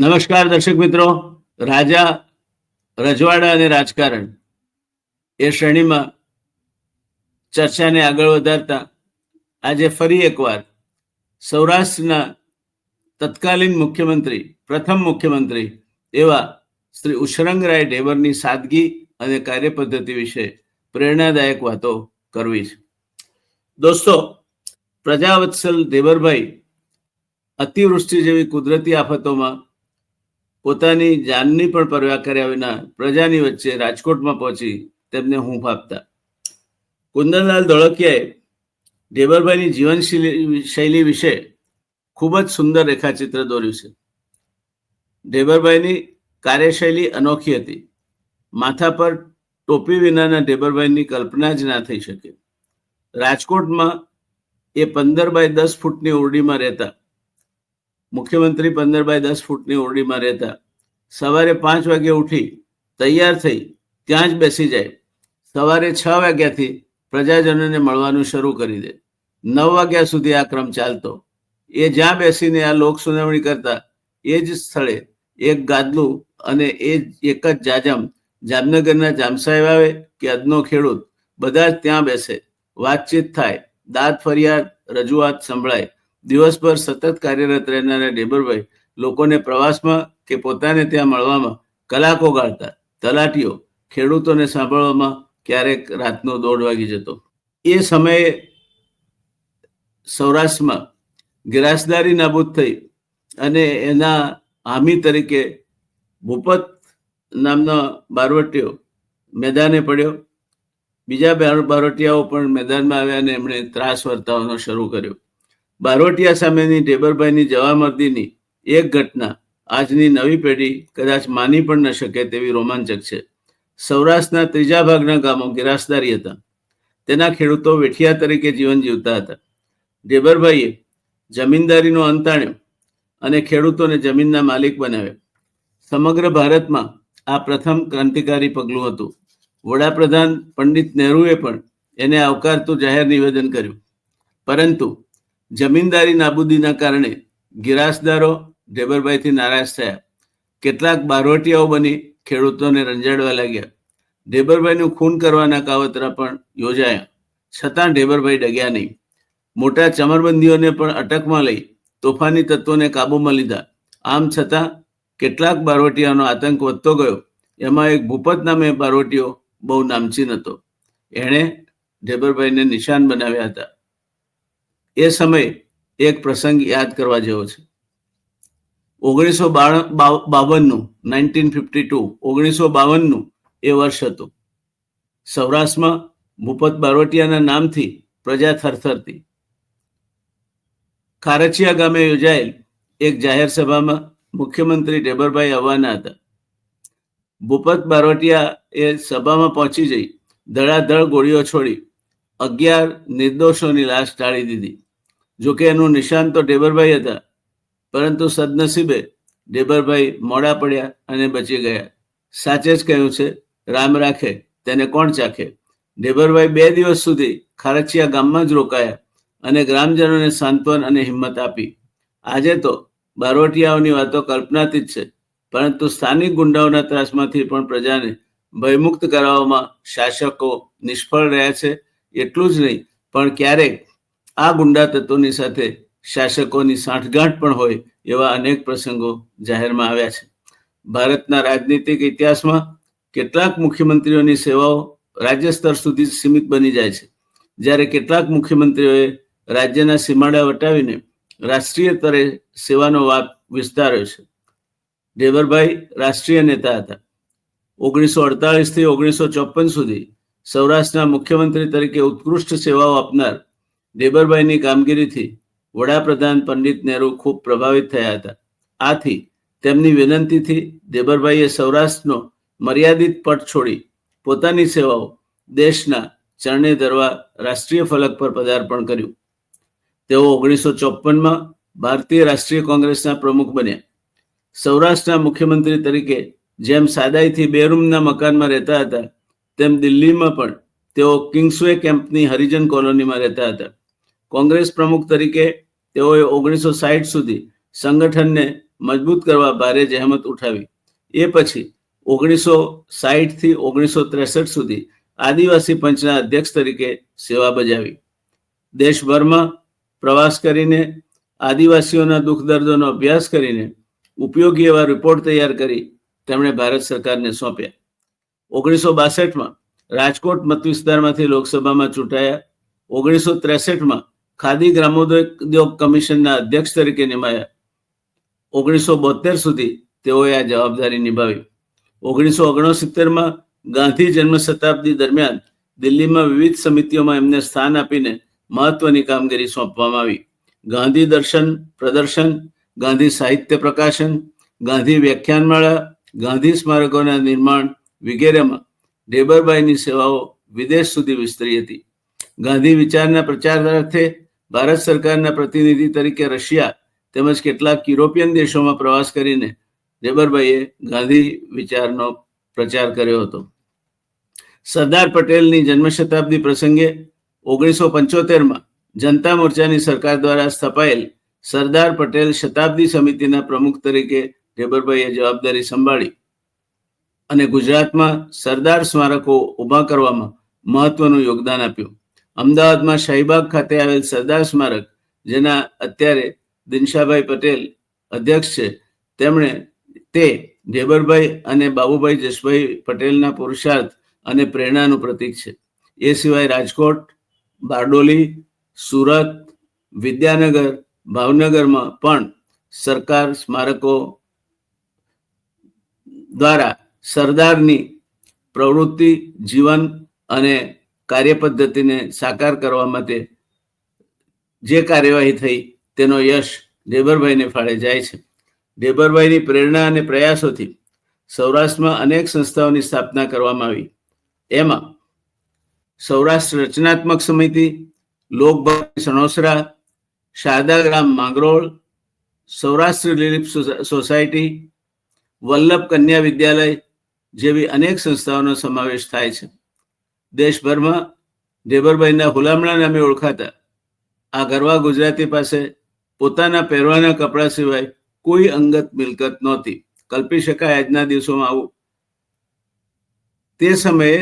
નમસ્કાર દર્શક મિત્રો. રાજા રજવાડા અને રાજકારણ એ શ્રેણીમાં ચર્ચાને આગળ વધારતા આજે ફરી એકવાર સૌરાષ્ટ્રના તત્કાલીન મુખ્યમંત્રી, પ્રથમ મુખ્યમંત્રી એવા શ્રી ઉશરંગરાય ઢેબરની સાદગી અને કાર્યપદ્ધતિ વિશે પ્રેરણાદાયક વાતો કરવી છે. દોસ્તો, પ્રજાવત્સલ દેવરભાઈ અતિવૃષ્ટિ જેવી કુદરતી આફતોમાં પોતાની જાનની પણ પરવા કર્યા વિના પ્રજાની વચ્ચે રાજકોટમાં પહોંચી તેમને હું ફાપતા કુંદનલાલ ધોળકિયાએ ઢેબરભાઈની જીવન શૈલી વિશે ખૂબ જ સુંદર રેખાચિત્ર દોર્યું છે. ઢેબરભાઈની કાર્યશૈલી અનોખી હતી. માથા પર ટોપી વિનાના ઢેબરભાઈની કલ્પના જ ના થઈ શકે. રાજકોટમાં એ પંદર બાય દસ ફૂટની ઓરડીમાં રહેતા મુખ્યમંત્રી પંદર બાય દસ ફૂટની ઓરડીમાં રહેતા, સવારે પાંચ વાગે ઉઠી, તૈયાર થઈ, ત્યાં જ બેસી જાય. સવારે છ વાગ્યાથી પ્રજાજનોને મળવાનું શરૂ કરી દે. નવ વાગ્યા સુધી આ ક્રમ ચાલતો. એ જ્યાં બેસીને આ લોક સુનાવણી કરતા, એ જ સ્થળે એક ગાદલું અને એ એક જ જાજમ જામનગરના જામસાહેબ આવે કે અદનો ખેડૂત, બધા જ ત્યાં બેસે. વાતચીત થાય, દાંત ફરિયાદ, રજૂઆત સંભળાય. દિવસભર સતત કાર્યરત રહેનારા ડેબરભાઈ લોકોને પ્રવાસમાં કે પોતાને ત્યાં મળવામાં કલાકો ગાળતા, તલાટીઓ, ખેડૂતોને સાંભળવામાં ક્યારેક રાતનો દોઢ વાગી જતો. એ સમયે સૌરાષ્ટ્રમાં ગિરાસદારી નાબૂદ થઈ અને એના હામી તરીકે ભૂપત નામના બારવટીયો મેદાને પડ્યો. બીજા બારવટીયાઓ પણ મેદાનમાં આવ્યા અને એમણે ત્રાસ વર્તાવવાનો શરૂ કર્યો. બારોટિયા સામેની ટેબરભાઈની જવામર્દીની એક ઘટના આજની નવી પેઢી કદાચ માની પણ ન શકે તેવી રોમાંચક છે. સૌરાષ્ટ્રના ત્રીજા ભાગના ગામો ગિરાસદારી હતા. તેના ખેડૂતો વેઠિયા તરીકે જીવન જીવતા હતા. ઢેબરભાઈએ જમીનદારીનો અંત આણ્યો અને ખેડૂતોને જમીનના માલિક બનાવ્યા. સમગ્ર ભારતમાં આ પ્રથમ ક્રાંતિકારી પગલું હતું. વડાપ્રધાન પંડિત નહેરુએ પણ એને આવકારતું જાહેર નિવેદન કર્યું. પરંતુ જમીનદારી નાબૂદીના કારણે ગિરાસદારો ઢેબરભાઈથી નારાજ થયા. કેટલાક બારવટીયાઓ બની ખેડૂતોને રંજાડવા લાગ્યા. ઢેબરભાઈનું ખૂન કરવાના કાવતરા પણ યોજાયા. છતાં ઢેબરભાઈ ડગ્યા નહીં. મોટા ચમરબંધીઓને પણ અટકમાં લઈ તોફાની તત્વોને કાબૂમાં લીધા. આમ છતાં કેટલાક બારવટીયાનો આતંક વધતો ગયો. એમાં એક ભૂપત નામે બારવટીઓ બહુ નામચીન હતો. એણે ઢેબરભાઈને નિશાન બનાવ્યા હતા. એ સમય એક પ્રસંગ યાદ કરવા જેવો છે. ઓગણીસો બાવનનું, નાઇન્ટીન ફિફ્ટી ટુ, ઓગણીસો બાવનનું એ વર્ષ હતું. સૌરાષ્ટ્રમાં ભૂપત બારોટિયાના નામથી પ્રજા થરથરતી. ખારચિયા ગામે યોજાયેલ એક જાહેર સભામાં મુખ્યમંત્રી ઢેબરભાઈ આવવાના હતા. ભૂપત બારોટિયા એ સભામાં પહોંચી જઈ ધડાધડ ગોળીઓ છોડી અગિયાર નિર્દોષોની લાશ ટાળી દીધી. જોકે એનું નિશાન તો ઢેબરભાઈ હતા, પરંતુ સદનસીબે ઢેબરભાઈ મોડા પડ્યા અને બચી ગયા. સાચે જ કહ્યું છે, રામ રાખે, તેને કોણ ચાખે? ઢેબરભાઈ બે દિવસ સુધી ખારચિયા ગામમાં જ રોકાયા અને ગ્રામજનોને સાંત્વન અને હિંમત આપી. આજે તો બારોટિયાઓની વાતો કલ્પનાથી જ છે, પરંતુ સ્થાનિક ગુંડાઓના ત્રાસમાંથી પણ પ્રજાને ભયમુક્ત કરાવવામાં શાસકો નિષ્ફળ રહ્યા છે, એટલું જ નહીં, પણ ક્યારેક આ ગુંડા તત્વોની સાથે શાસકોની સાંઠગાંઠ પણ હોય એવા અનેક પ્રસંગો જાહેરમાં આવ્યા છે. ભારતના રાજનીતિક ઇતિહાસમાં કેટલાક મુખ્યમંત્રીઓની સેવાઓ રાજ્ય સ્તર સુધી સીમિત બની જાય છે. જ્યારે કેટલાક મુખ્યમંત્રીઓએ રાજ્યના સીમાડા વટાવીને રાષ્ટ્રીય સ્તરે સેવાનો વાપ વિસ્તાર્યો છે. ઢેબરભાઈ રાષ્ટ્રીય નેતા હતા. ઓગણીસો અડતાલીસથી ઓગણીસો ચોપન સુધી સૌરાષ્ટ્રના મુખ્યમંત્રી તરીકે ઉત્કૃષ્ટ સેવાઓ આપનાર ઢેબરભાઈની કામગીરીથી વડાપ્રધાન પંડિત નહેરુ ખૂબ પ્રભાવિત થયા હતા. આથી તેમની વિનંતીથી દેબરભાઈએ સૌરાષ્ટ્રનો મર્યાદિત પટ છોડી પોતાની સેવાઓ દેશના ચરણે ધરવા રાષ્ટ્રીય ફલક પર પદાર્પણ કર્યું. તેઓ ઓગણીસો ચોપનમાં ભારતીય રાષ્ટ્રીય કોંગ્રેસના પ્રમુખ બન્યા. સૌરાષ્ટ્રના મુખ્યમંત્રી તરીકે જેમ સાદાઈથી બે રૂમના મકાનમાં રહેતા હતા, તેમ દિલ્હીમાં પણ તેઓ કિંગ્સવે કેમ્પની હરિજન કોલોનીમાં રહેતા હતા. કોંગ્રેસ પ્રમુખ તરીકે તેઓએ ઓગણીસો સાહીઠ સુધી સંગઠનને મજબૂત કરવા ભારે જહેમત ઉઠાવી. એ પછી ઓગણીસો સાહીઠથી ઓગણીસો ત્રેસઠ સુધી આદિવાસી પંચના અધ્યક્ષ તરીકે સેવા બજાવી. દેશભરમાં પ્રવાસ કરીને આદિવાસીઓના દુઃખ દર્દોનો અભ્યાસ કરીને ઉપયોગી એવા રિપોર્ટ તૈયાર કરી તેમણે ભારત સરકારને સોંપ્યા. ઓગણીસો બાસઠમાં રાજકોટ મત વિસ્તારમાંથી લોકસભામાં ચૂંટાયા. ઓગણીસો ત્રેસઠમાં ખાદી ગ્રામોદ્યોગ કમિશનના અધ્યક્ષ તરીકે નિમાયા. ઓગણીસો બોતેર સુધી તેઓએ આ જવાબદારી નિભાવી. ઓગણીસો ઓગણસિત્તેરમાં ગાંધી જન્મ શતાબ્દી દરમિયાન દિલ્હીમાં વિવિધ સમિતિઓમાં એમને સ્થાન આપીને મહત્વની કામગીરી સોંપવામાં આવી. ગાંધી દર્શન, પ્રદર્શન, ગાંધી સાહિત્ય પ્રકાશન, ગાંધી વ્યાખ્યાનમાળા, ગાંધી સ્મારકોના નિર્માણ વગેરેમાં ડેબરબાઈની સેવાઓ વિદેશ સુધી વિસ્તરી હતી. ગાંધી વિચારના પ્રચાર અર્થે ભારત સરકારના પ્રતિનિધિ તરીકે રશિયા તેમજ કેટલાક યુરોપિયન દેશોમાં પ્રવાસ કરીને જબરભાઈએ ગાંધી વિચારનો પ્રચાર કર્યો હતો. સરદાર પટેલની જન્મ શતાબ્દી પ્રસંગે ઓગણીસો પંચોતેરમાં જનતા મોરચાની સરકાર દ્વારા સ્થપાયેલ સરદાર પટેલ શતાબ્દી સમિતિના પ્રમુખ તરીકે ઢેબરભાઈએ જવાબદારી સંભાળી અને ગુજરાતમાં સરદાર સ્મારકો ઊભા કરવામાં મહત્વનું યોગદાન આપ્યું. અમદાવાદમાં શાહીબાગ ખાતે આવેલ સરદાર સ્મારક, જેના અત્યારે દિનશાભાઈ પટેલ અધ્યક્ષ છે, તેમણે તે ઢેબરભાઈ અને બાબુભાઈ જસભાઈ પટેલના પુરુષાર્થ અને પ્રેરણાનું પ્રતીક છે. એ સિવાય રાજકોટ, બારડોલી, સુરત, વિદ્યાનગર, ભાવનગરમાં પણ સરકાર સ્મારકો દ્વારા સરદારની પ્રવૃત્તિ, જીવન અને કાર્યપદ્ધતિને સાકાર કરવા માટે જે કાર્યવાહી થઈ તેનો યશ ડેબરભાઈને ફાળે જાય છે. ડેબરભાઈની પ્રેરણા અને પ્રયાસોથી સૌરાષ્ટ્રમાં અનેક સંસ્થાઓની સ્થાપના કરવામાં આવી. એમાં સૌરાષ્ટ્ર રચનાત્મક સમિતિ લોકભક્તિ સણોસરા શારદાગ્રામ માંગરોળ, સૌરાષ્ટ્ર રિલીફ સોસાયટી, વલ્લભ કન્યા વિદ્યાલય જેવી અનેક સંસ્થાઓનો સમાવેશ થાય છે. દેશભરમાં ઢેબરભાઈના હુલામણા નામે ઓળખાતા. આ ગરવા ગુજરાતી પાસે પોતાના પહેરવાના કપડા સિવાય કોઈ અંગત મિલકત નહોતી. કલ્પી શકાય આજના દિવસોમાં આવું. તે સમયે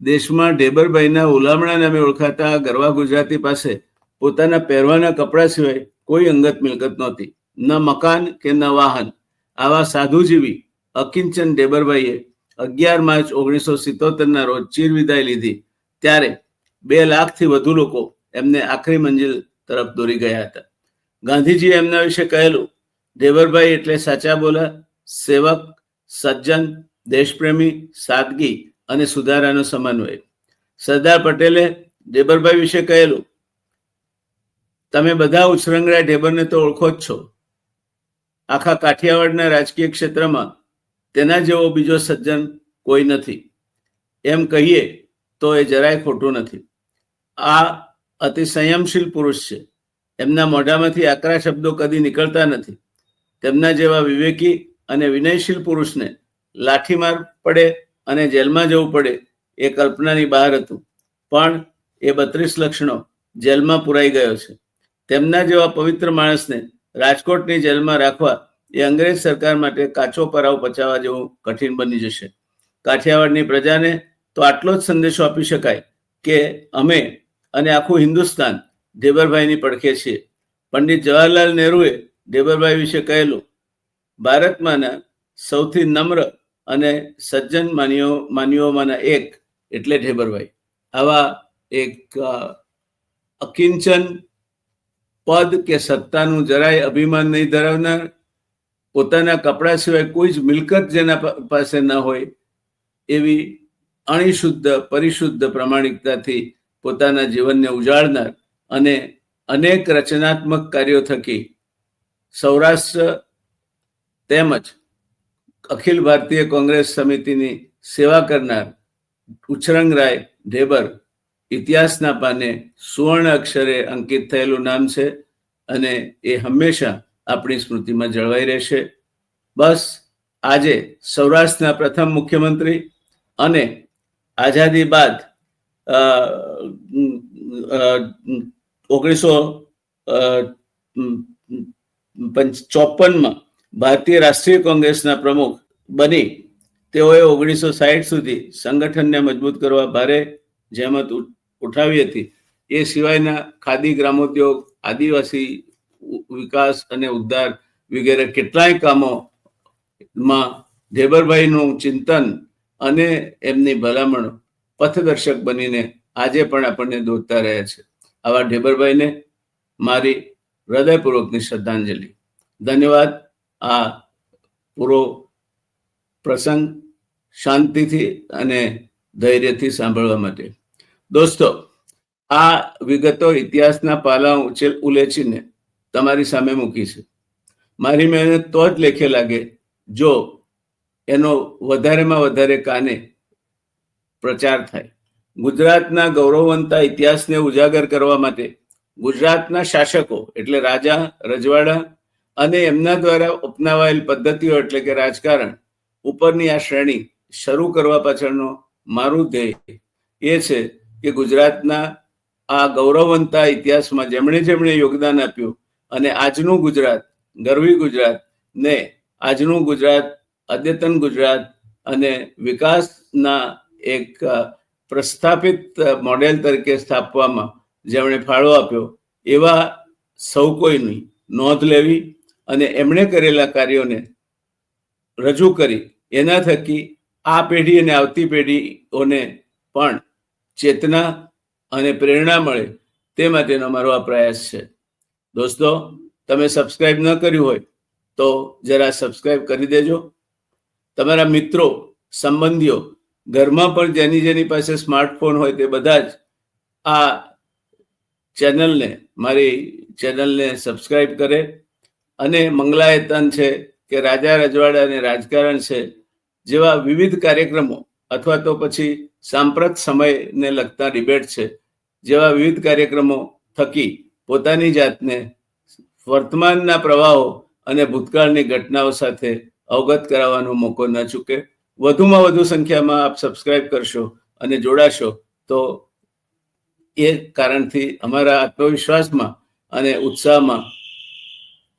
દેશમાં ઢેબરભાઈના હુલામણા નામે ઓળખાતા ગરવા ગુજરાતી પાસે પોતાના પહેરવાના કપડા સિવાય કોઈ અંગત મિલકત નહોતી. ન મકાન કે ન વાહન. આવા સાધુજીવી અકિંચન ડેબરભાઈએ અગિયાર માર્ચ ઓગણીસો સિત્તોતેરના રોજ ચીર વિદાય લીધી. ત્યારે બે લાખથી વધુ લોકો એમને આખરી મંજિલ તરફ દોરી ગયા હતા. ગાંધીજીએ એમના વિશે કહેલું, દેવરભાઈ એટલે સાચા બોલા, સેવક, સજ્જન, દેશપ્રેમી, સાદગી અને સુધારાનો સમન્વય. સરદાર પટેલે ડેબરભાઈ વિશે કહેલું, તમે બધા ઉછરંગડા ઢેબરને તો ઓળખો જ છો. આખા કાઠિયાવાડના રાજકીય ક્ષેત્રમાં તેના જેવો બીજો સજ્જન કોઈ નથી. એમ કહીએ તો એ જરાય ખોટું નથી. આ અતિ સંયમશીલ પુરુષ છે. એમના મોઢામાંથી આકરા શબ્દો કદી નીકળતા નથી. તેમના જેવા વિવેકી અને વિનયશીલ પુરુષને લાઠીમાર પડે અને જેલમાં જવું પડે એ કલ્પનાની બહાર હતું. પણ એ બત્રીસ લક્ષણો જેલમાં પુરાઈ ગયો છે. તેમના જેવા પવિત્ર માણસને રાજકોટની જેલમાં રાખવા એ અંગ્રેજ સરકાર માટે કાચો પરાવ પચાવવા જેવું કઠિન બની જશે. કાઠિયાવાડની પ્રજાને તો આટલો જ સંદેશો આપી શકાય કે અમે અને આખું હિન્દુસ્તાન ઢેબરભાઈની પડખે છીએ. પંડિત જવાહરલાલ નહેરુએ ઢેબરભાઈ વિશે કહેલું, ભારતમાંના સૌથી નમ્ર અને સજ્જન માનીઓ, માનીઓમાંના એક એટલે ઢેબરભાઈ. આવા એક અકિંચન પદ કે સત્તાનું જરાય અભિમાન નહીં ધરાવનાર પોતાના કપડા સિવાય કોઈ જ મિલકત જેના પાસે ન હોય, એવી અણિશુદ્ધ, પરિશુદ્ધ પ્રમાણિકતાથી પોતાના જીવનને ઉજાળનાર અને અનેક રચનાત્મક કાર્યો થકી સૌરાષ્ટ્ર તેમજ અખિલ ભારતીય કોંગ્રેસ સમિતિની સેવા કરનાર ઉછરંગરાય ઢેબર ઇતિહાસના પાને સુવર્ણ અક્ષરે અંકિત થયેલું નામ છે અને એ હંમેશા આપણી સ્મૃતિમાં જળવાઈ રહેશે. બસ આજે સૌરાષ્ટ્રના પ્રથમ મુખ્યમંત્રી અને આઝાદી બાદ ઓગણીસો ચોપનમાં ભારતીય રાષ્ટ્રીય કોંગ્રેસના પ્રમુખ બની તેઓએ ઓગણીસો સાહીઠ સુધી સંગઠનને મજબૂત કરવા ભારે જહેમત ઉઠાવી હતી. એ સિવાયના ખાદી ગ્રામોદ્યોગ, આદિવાસી વિકાસ અને ઉદ્ધાર વગેરે કેટલાય કામોમાં ઢેબરભાઈનું ચિંતન અને એમની ભલામણ પથદર્શક બનીને આજે પણ આપણને દોરતા રહ્યા છે. આવા ઢેબરભાઈને મારી હૃદયપૂર્વકની શ્રદ્ધાંજલિ. ધન્યવાદ. આ પૂરો પ્રસંગ શાંતિથી અને ધૈર્યથી સાંભળવા માટે. દોસ્તો, આ વિગતો ઇતિહાસના પાલા ઉછેલ ઉલેચીને તમારી સામે મૂકી છે. મારી મહેનત તો જ લેખે લાગે. જો એનો વધારેમાં વધારે કાને પ્રચાર થાય. ગુજરાતના ગૌરવવંતા ઇતિહાસને ઉજાગર કરવા માટે ગુજરાતના શાસકો, એટલે રાજા રજવાડા અને એમના દ્વારા અપનાવાયેલ પદ્ધતિઓ એટલે કે રાજકારણ, ઉપરની આ શ્રેણી શરૂ કરવા પાછળનો મારું ધ્યેય એ છે કે ગુજરાતના આ ગૌરવવંતા ઇતિહાસમાં જેમણે જેમણે યોગદાન આપ્યું અને આજનું ગુજરાત, ગરવી ગુજરાત ને આજનું ગુજરાત, અદ્યતન ગુજરાત અને વિકાસના એક પ્રસ્થાપિત મોડેલ તરીકે સ્થાપવામાં જેમણે ફાળો આપ્યો, એવા સૌ કોઈની નોંધ લેવી અને એમણે કરેલા કાર્યોને રજૂ કરી. એના થકી આ પેઢી અને આવતી પેઢીઓને પણ ચેતના અને પ્રેરણા મળે તે માટેનો મારો આ પ્રયાસ છે. દોસ્તો, તમે સબસ્ક્રાઈબ ન કર્યું હોય તો જરા સબસ્ક્રાઈબ કરી દેજો. તમારા મિત્રો, સંબંધીઓ, ઘરમાં પણ જેની જેની પાસે સ્માર્ટફોન હોય તે બધા જ આ ચેનલને મારી ચેનલને સબસ્ક્રાઈબ કરે. અને મંગલાયતન છે કે રાજા રજવાડા અને રાજકારણ છે જેવા વિવિધ કાર્યક્રમો અથવા તો પછી સાંપ્રત સમયને લગતા ડિબેટ છે જેવા વિવિધ કાર્યક્રમો થકી પોતાની જાતને વર્તમાનના પ્રવાહો અને ભૂતકાળની ઘટનાઓ સાથે અવગત કરાવવાનો મોકો ન ચૂકે. વધુમાં વધુ સંખ્યામાં આપ સબસ્ક્રાઇબ કરશો અને જોડાશો તો એ કારણથી અમારા આત્મવિશ્વાસમાં અને ઉત્સાહમાં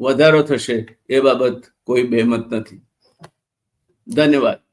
વધારો થશે એ બાબત કોઈ બેમત નથી. ધન્યવાદ.